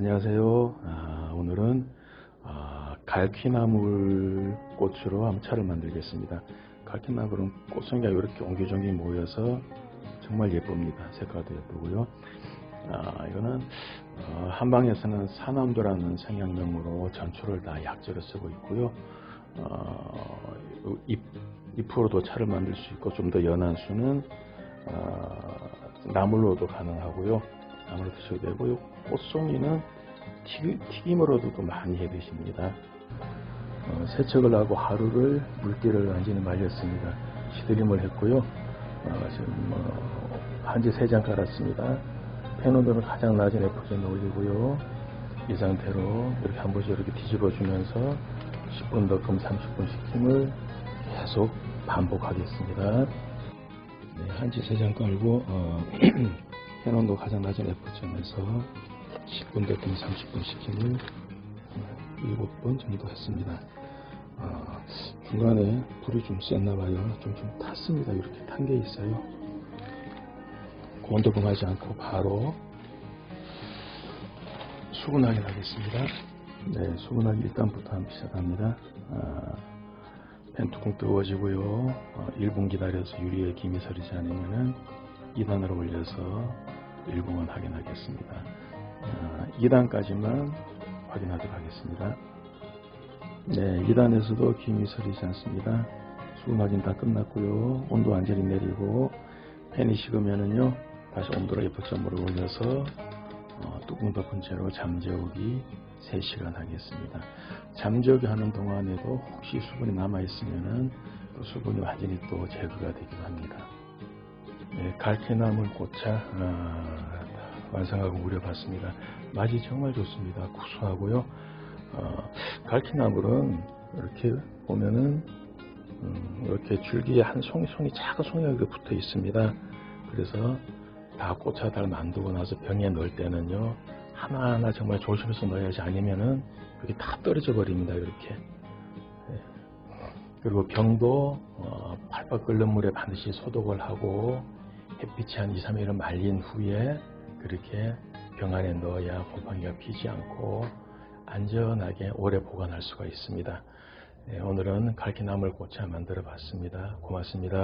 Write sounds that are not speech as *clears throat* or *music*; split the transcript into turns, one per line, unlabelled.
안녕하세요. 아, 오늘은 아, 갈퀴나물 꽃으로 한번 차를 만들겠습니다. 갈퀴나물은 꽃송이가 이렇게 옹기종기 모여서 정말 예쁩니다. 색깔도 예쁘고요. 아, 이거는 어, 한방에서는 산암도라는 생양명으로 전초를 다 약재로 쓰고 있고요. 어, 잎, 잎으로도 차를 만들 수 있고 좀 더 연한 수는 어, 나물로도 가능하고요. 나물로 드셔도 되고 요. 꽃송이는 튀김, 으로도 많이 해 드십니다. 어, 세척을 하고 하루를 물기를 완전히 말렸습니다. 시드림을 했고요. 어, 지금 뭐 한지 3장 깔았습니다. 팬 온도는 가장 낮은 F전에 올리고요. 이 상태로 이렇게 한 번씩 이렇게 뒤집어 주면서 10분 더끔 30분 식힘을 계속 반복하겠습니다. 네, 한지 3장 깔고 어, *clears throat* 팬 온도 가장 낮은 F점에서 10분 더끔 30분 식힘을 7번 정도 했습니다. 어, 중간에 불이 좀 셌나 봐요. 좀, 좀 탔습니다. 이렇게 탄 게 있어요. 고온도봉하지 않고 바로 수분 확인하겠습니다. 네, 수분 확인 일단부터 한번 시작합니다. 아, 팬 뚜껑 뜨거워지고요. 어, 1분 기다려서 유리에 김이 서리지 않으면은 2단으로 올려서 1분은 확인하겠습니다. 아, 2단까지만 확인하도록 하겠습니다. 네, 2단에서도 김이 서리지 않습니다. 수분 확인 다 끝났고요. 온도 완전히 내리고 팬이 식으면은요 다시 온도를 F점으로 올려서 어, 뚜껑 덮은 채로 잠재우기 3시간 하겠습니다. 잠재우기 하는 동안에도 혹시 수분이 남아 있으면은 또 수분이 완전히 또 제거가 되기도 합니다. 네, 갈퀴나물 꽃차 아, 완성하고 우려봤습니다. 맛이 정말 좋습니다. 구수하고요. 어, 갈퀴나물은 이렇게 보면은 음, 이렇게 줄기에 한 송이 송이 이렇게 붙어 있습니다. 그래서 다 꽃차다를 만들고 나서 병에 넣을 때는요 하나하나 정말 조심해서 넣어야지 아니면은 이렇게 다 떨어져 버립니다. 이렇게 예. 그리고 병도 어, 팔팔 끓는 물에 반드시 소독을 하고 햇빛이 한 2, 3일을 말린 후에 그렇게 병 안에 넣어야 곰팡이가 피지 않고 안전하게 오래 보관할 수가 있습니다. 네, 오늘은 갈퀴나물 꽃차 만들어 봤습니다. 고맙습니다.